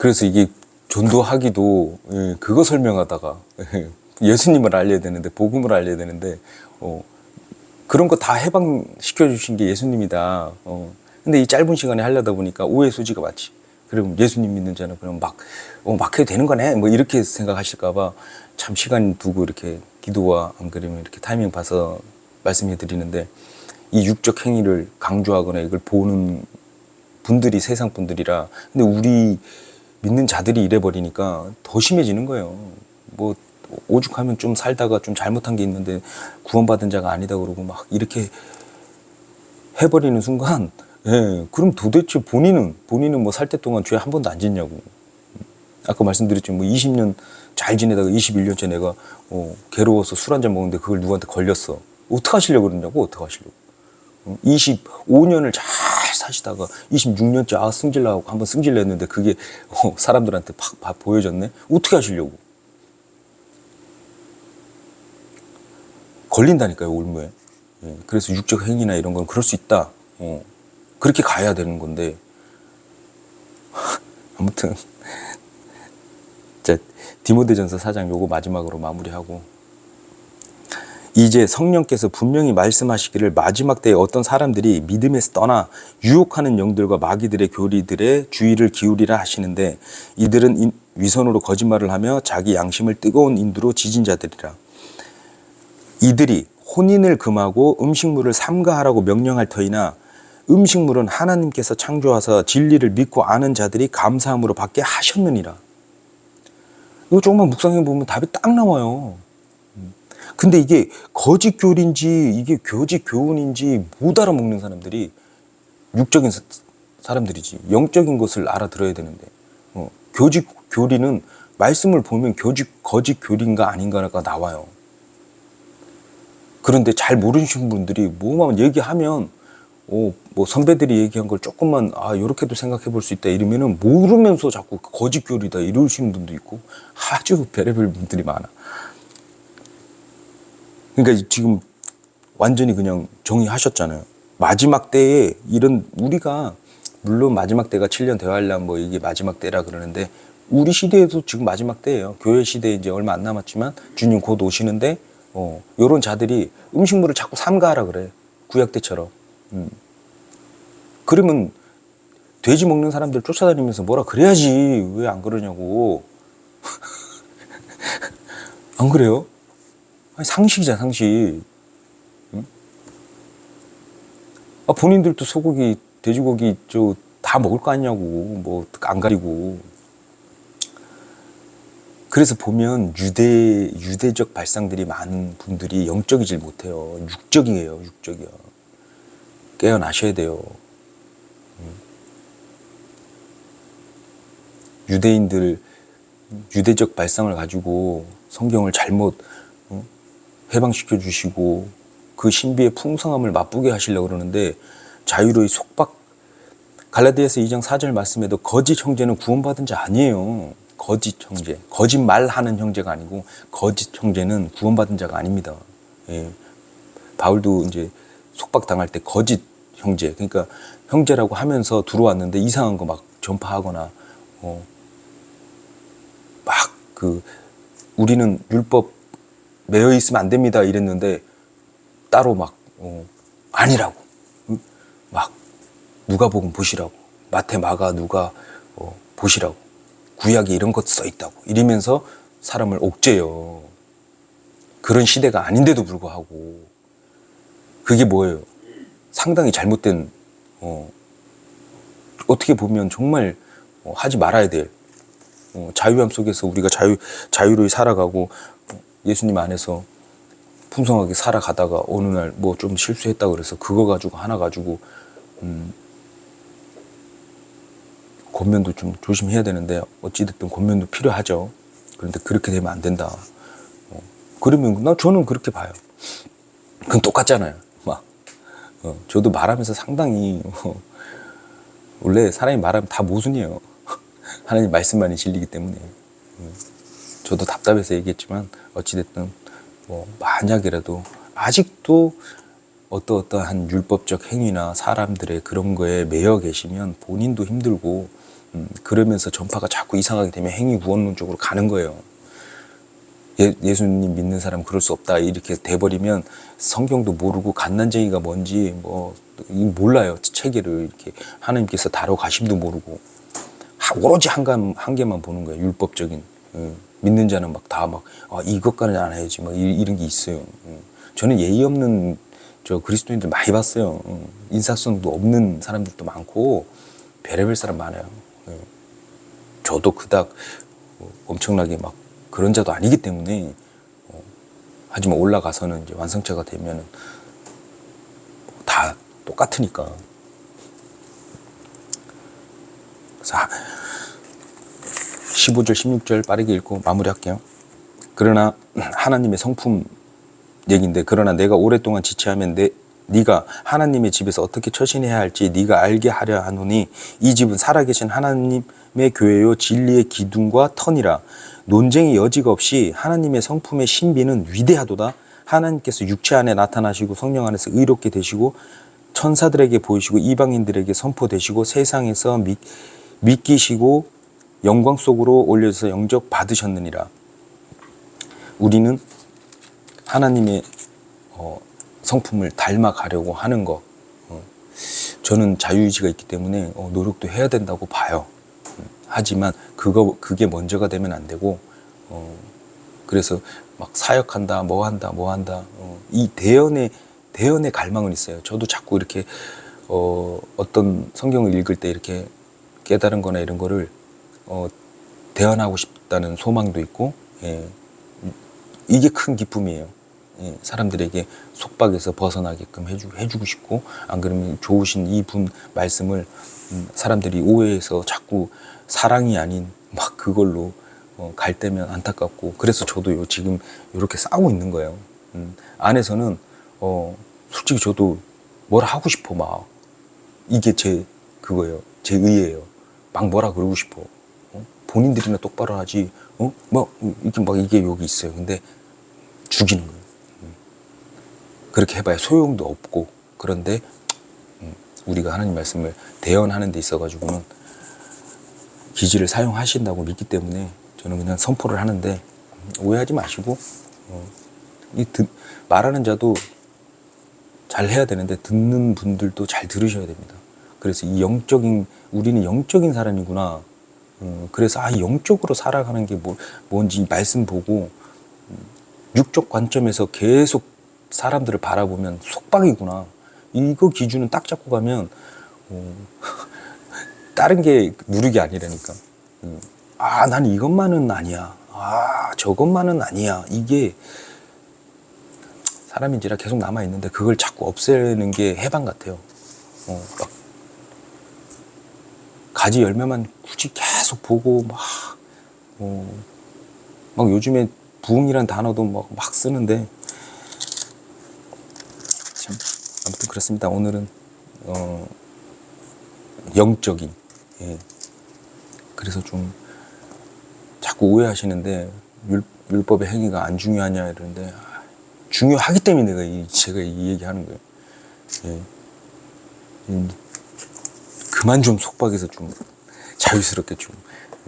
그래서 이게 전도하기도 예, 그거 설명하다가 예 수님을 알려야 되는데 복음을 알려야 되는데 어, 그런 거 다 해방시켜 주신 게 예수님이다. 어. 근데 이 짧은 시간에 하려다 보니까 오해 소지가 많지. 그럼 예수님 믿는 자는 그럼 막, 어, 막 해도 되는 거네? 뭐 이렇게 생각하실까봐 참 시간 두고 이렇게 기도와 안 그러면 이렇게 타이밍 봐서 말씀해 드리는데 이 육적 행위를 강조하거나 이걸 보는 분들이 세상 분들이라 근데 우리 믿는 자들이 이래 버리니까 더 심해지는 거예요. 뭐 오죽하면 좀 살다가 좀 잘못한 게 있는데 구원받은 자가 아니다 그러고 막 이렇게 해버리는 순간 예 그럼 도대체 본인은 본인은 뭐 살 때 동안 죄 한 번도 안 짓냐고. 아까 말씀드렸지만 뭐 20년 잘 지내다가 21년째 내가 어, 괴로워서 술 한 잔 먹는데 그걸 누구한테 걸렸어. 어떻게 하시려고 그러냐고 어떻게 하시려고. 25년을 잘 사시다가 26년째 아 승질나고 한번 승질냈는데 그게 어, 사람들한테 팍, 팍 보여졌네? 어떻게 하시려고? 걸린다니까요 올무에. 예, 그래서 육적 행위나 이런 건 그럴 수 있다. 어, 그렇게 가야 되는 건데. 아무튼. 자 디모데전서 4장 요거 마지막으로 마무리하고 이제 성령께서 분명히 말씀하시기를 마지막 때에 어떤 사람들이 믿음에서 떠나 유혹하는 영들과 마귀들의 교리들의 주의를 기울이라 하시는데 이들은 인- 위선으로 거짓말을 하며 자기 양심을 뜨거운 인두로 지진 자들이라 이들이 혼인을 금하고 음식물을 삼가하라고 명령할 터이나 음식물은 하나님께서 창조하사 진리를 믿고 아는 자들이 감사함으로 받게 하셨느니라. 이거 조금만 묵상해 보면 답이 딱 나와요. 음. 근데 이게 거짓 교리인지 이게 교직 교훈인지 못 알아먹는 사람들이 육적인 사- 사람들이지 영적인 것을 알아들어야 되는데 어, 교직 교리는 말씀을 보면 교직 거짓 교리인가 아닌가가 나와요. 그런데 잘 모르시는 분들이 뭐만 얘기하면 어, 뭐 선배들이 얘기한 걸 조금만 아 요렇게도 생각해 볼 수 있다 이러면은 모르면서 자꾸 거짓 교리다 이러시는 분도 있고 아주 별의별 분들이 많아. 그러니까 지금 완전히 그냥 정의하셨잖아요. 마지막 때에 이런 우리가 물론 마지막 때가 7년 대환란 뭐 이게 마지막 때라 그러는데 우리 시대에도 지금 마지막 때예요. 교회 시대 이제 얼마 안 남았지만 주님 곧 오시는데 어 요런 자들이 음식물을 자꾸 삼가하라 그래. 구약 때처럼. 음. 그러면 돼지 먹는 사람들 쫓아다니면서 뭐라 그래야지 왜 안 그러냐고. 안 그래요? 아니, 상식이잖아 상식. 응? 아, 본인들도 소고기, 돼지고기 저 다 먹을 거 아니냐고 뭐 안 가리고. 그래서 보면 유대 유대적 발상들이 많은 분들이 영적이질 못해요. 육적이에요, 육적이야. 깨어나셔야 돼요. 음. 유대인들 유대적 발상을 가지고 성경을 잘못 어? 해방시켜 주시고 그 신비의 풍성함을 맛보게 하시려고 그러는데 자유로이 속박 갈라디아서 2장 4절 말씀에도 거짓 형제는 구원받은 자 아니에요. 거짓 형제. 거짓말하는 형제가 아니고 거짓 형제는 구원받은 자가 아닙니다. 예. 바울도 이제 속박당할 때 거짓 형제. 그러니까 형제라고 하면서 들어왔는데 이상한 거 막 전파하거나 어, 막그 우리는 율법 매여 있으면 안 됩니다 이랬는데 따로 막 어, 아니라고. 응? 막 누가복음 보시라고. 마태 마가 누가 어, 보시라고. 구약에 이런 것 써 있다고. 이러면서 사람을 옥죄요. 그런 시대가 아닌데도 불구하고 그게 뭐예요? 상당히 잘못된 어, 어떻게 보면 정말 어, 하지 말아야 될 어, 자유함 속에서 우리가 자유 자유로이 살아가고 어, 예수님 안에서 풍성하게 살아가다가 어느 날 뭐 좀 실수했다 그래서 그거 가지고 하나 가지고 음, 권면도 좀 조심해야 되는데 어찌됐든 권면도 필요하죠. 그런데 그렇게 되면 안 된다. 어, 그러면 나 저는 그렇게 봐요. 그건 똑같잖아요. 막 어, 저도 말하면서 상당히 어, 원래 사람이 말하면 다 모순이에요. 하나님 말씀만이 진리기 때문에 음, 저도 답답해서 얘기했지만 어찌됐든 뭐 만약이라도 아직도 어떠어떠한 율법적 행위나 사람들의 그런 거에 매여 계시면 본인도 힘들고 음, 그러면서 전파가 자꾸 이상하게 되면 행위 구원론 쪽으로 가는 거예요. 예, 예수님 믿는 사람 그럴 수 없다. 이렇게 돼버리면 성경도 모르고 갓난쟁이가 뭔지 뭐이 몰라요. 체계를 이렇게 하나님께서 다뤄 가심도 모르고. 하- 오로지 한, 감, 한 개만 보는 거예요. 율법적인. 예, 믿는 자는 막 다 막 아, 이것까지는 안 해야지 막 이, 런게 있어요 예. 저는 예의 없는 저 그리스도인들 많이 봤어요 예. 인사성도 없는 사람들도 많고 별의별 사람 많아요 예. 저도 그닥 뭐 엄청나게 막 그런 자도 아니기 때문에 어, 하지만 올라가서는 이제 완성체가 되면은 다 똑같으니까. 그래서 하- 15절, 16절 빠르게 읽고 마무리할게요. 그러나 하나님의 성품 얘기인데 그러나 내가 오랫동안 지체하면 내 네가 하나님의 집에서 어떻게 처신해야 할지 네가 알게 하려 하노니 이 집은 살아계신 하나님의 교회요 진리의 기둥과 터니라 논쟁의 여지가 없이 하나님의 성품의 신비는 위대하도다 하나님께서 육체 안에 나타나시고 성령 안에서 의롭게 되시고 천사들에게 보이시고 이방인들에게 선포되시고 세상에서 믿, 믿기시고 영광 속으로 올려서 영접 받으셨느니라 우리는 하나님의 어, 성품을 닮아가려고 하는 거 어, 저는 자유의지가 있기 때문에 어, 노력도 해야 된다고 봐요. 음, 하지만 그거 그게 먼저가 되면 안 되고 어, 그래서 막 사역한다, 뭐 한다, 뭐 한다. 어, 이 대연의 대연의 갈망은 있어요. 저도 자꾸 이렇게 어, 어떤 성경을 읽을 때 이렇게 깨달은 거나 이런 거를 어, 대연하고 싶다는 소망도 있고 예, 이게 큰 기쁨이에요. 예, 사람들에게 속박에서 벗어나게끔 해주, 해주고 싶고 안 그러면 좋으신 이 분 말씀을 음, 사람들이 오해해서 자꾸 사랑이 아닌 막 그걸로 어, 갈 때면 안타깝고 그래서 저도 요, 지금 이렇게 싸우고 있는 거예요. 음, 안에서는 어, 솔직히 저도 뭘 하고 싶어 막 이게 제 그거예요. 제 의예요. 막 뭐라 그러고 싶어. 어? 본인들이나 똑바로 하지. 어? 뭐 이게 막 이게 여기 있어요. 근데 죽이는 거예요. 음. 그렇게 해봐야 소용도 없고 그런데 음, 우리가 하나님 말씀을 대언하는 데 있어가지고는 기지를 사용하신다고 믿기 때문에 저는 그냥 선포를 하는데 음, 오해하지 마시고 어, 이 듣, 말하는 자도 잘 해야 되는데 듣는 분들도 잘 들으셔야 됩니다. 그래서 이 영적인 우리는 영적인 사람이구나. 어, 그래서 아 영적으로 살아가는 게 뭐, 뭔지 말씀 보고 음, 육적 관점에서 계속 사람들을 바라보면 속박이구나. 이거 기준은 딱 잡고 가면 어, 다른 게 누르기 아니라니까. 음, 아, 나는 이것만은 아니야. 아, 저것만은 아니야. 이게 사람인지라 계속 남아 있는데 그걸 자꾸 없애는 게 해방 같아요. 어, 막 가지 열매만 굳이 계속 보고 막, 어, 막 요즘에 부흥이란 단어도 막, 막 쓰는데 참 아무튼 그렇습니다. 오늘은 어, 영적인 예. 그래서 좀 자꾸 오해하시는데 율, 율법의 행위가 안 중요하냐 이러는데 아, 중요하기 때문에 내가 이, 제가 이 얘기하는 거예요. 예. 이, 그만 좀 속박해서 좀 자유스럽게 좀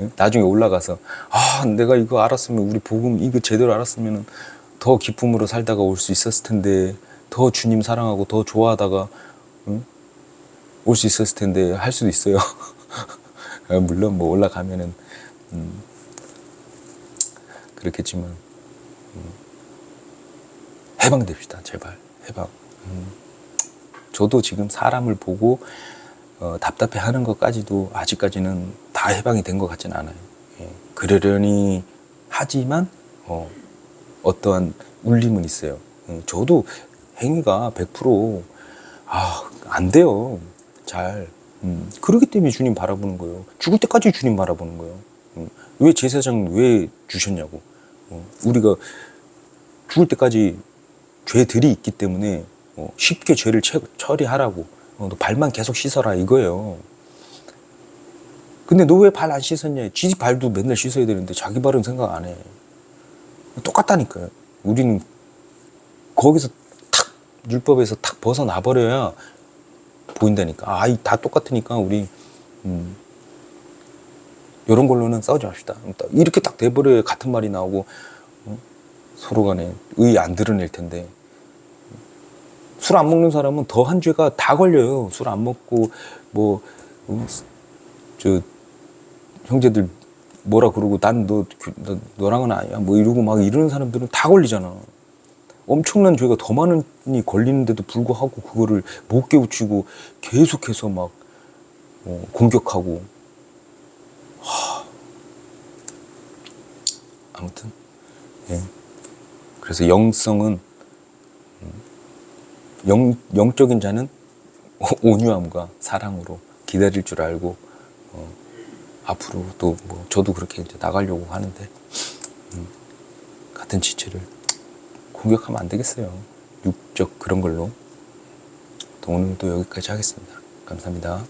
예? 나중에 올라가서 아 내가 이거 알았으면 우리 복음 이거 제대로 알았으면 더 기쁨으로 살다가 올 수 있었을 텐데 더 주님 사랑하고 더 좋아하다가 올수 있었을 텐데 할 수도 있어요. 아, 물론 뭐 올라가면은 음, 그렇겠지만 음, 해방됩시다 제발 해방. 음, 저도 지금 사람을 보고 어, 답답해하는 것까지도 아직까지는 다 해방이 된 것 같지는 않아요. 예, 그러려니 하지만 어, 어떠한 울림은 있어요. 예, 저도 행위가 100% 아, 안 돼요. 잘. 음, 그렇기 때문에 주님 바라보는 거예요. 죽을 때까지 주님 바라보는 거예요. 음, 왜 제사장 왜 주셨냐고. 어, 우리가 죽을 때까지 죄들이 있기 때문에 어, 쉽게 죄를 처, 처리하라고. 어, 너 발만 계속 씻어라 이거예요. 근데 너 왜 발 안 씻었냐? 지 발도 맨날 씻어야 되는데 자기 발은 생각 안 해. 똑같다니까요. 우리는 거기서 탁 율법에서 탁 벗어나 버려야 보인다니까. 아, 이다 똑같으니까 우리 음, 이런 걸로는 싸우지 맙시다. 이렇게 딱 돼버려야 같은 말이 나오고 어? 서로 간에 의의 안 드러낼 텐데 술 안 먹는 사람은 더 한 죄가 다 걸려요. 술 안 먹고 뭐저 형제들 뭐라 그러고 난 너 너랑은 아니야 뭐 이러고 막 이러는 사람들은 다 걸리잖아. 엄청난 죄가 더 많이 걸리는데도 불구하고 그거를 못 깨우치고 계속해서 막 어, 공격하고 하. 아무튼 예. 그래서 영성은 음, 영, 영적인 자는 온유함과 사랑으로 기다릴 줄 알고 어, 앞으로 또 뭐 저도 그렇게 이제 나가려고 하는데 음, 같은 지체를 공격하면 안 되겠어요. 육적 그런 걸로. 또 오늘도 여기까지 하겠습니다. 감사합니다.